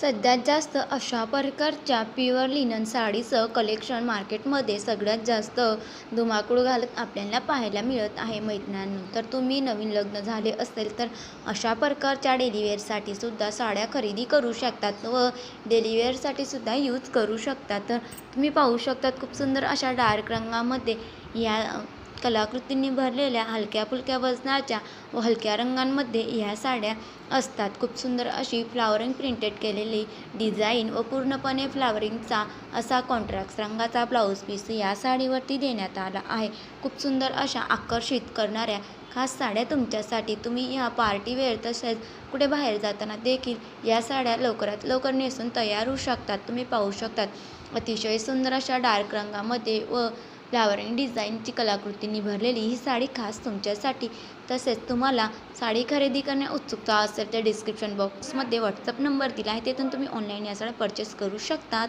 सध्यात जास्त अशा प्रकारच्या प्युअर लिनन साडीचं कलेक्शन मार्केटमध्ये सगळ्यात जास्त धुमाकूळ घालत आपल्याला पाहायला मिळत आहे मैत्रिणांनो. तर तुम्ही नवीन लग्न झाले असेल तर अशा प्रकारच्या डेलीवेअरसाठी सुद्धा साड्या खरेदी करू शकतात व डेलीवेअरसाठी सुद्धा यूज करू शकतात. तर तुम्ही पाहू शकतात खूप सुंदर अशा डार्क रंगामध्ये या कलाकृतींनी भरलेल्या हलक्या फुलक्या वजनाच्या व हलक्या रंगांमध्ये ह्या साड्या असतात. खूप सुंदर अशी फ्लावरिंग प्रिंटेड केलेली डिझाईन व पूर्णपणे फ्लावरिंगचा असा कॉन्ट्रास्ट रंगाचा ब्लाऊज पीस या साडीवरती देण्यात आला आहे. खूप सुंदर अशा आकर्षित करणाऱ्या खास साड्या तुमच्यासाठी तुम्ही ह्या पार्टी वेळ तसेच कुठे बाहेर जाताना देखील या साड्या लवकरात लवकर नेसून तयार होऊ शकतात. तुम्ही पाहू शकतात. अतिशय सुंदर अशा डार्क रंगामध्ये व फ्लावरिंग डिझाईनची कलाकृतींनी भरलेली ही साडी खास तुमच्यासाठी. तसेच तुम्हाला साडी खरेदी करण्या उत्सुकता असेल तर डिस्क्रिप्शन बॉक्समध्ये व्हॉट्सअप नंबर दिला आहे तिथून तुम्ही ऑनलाईन या साड्या परचेस करू शकतात.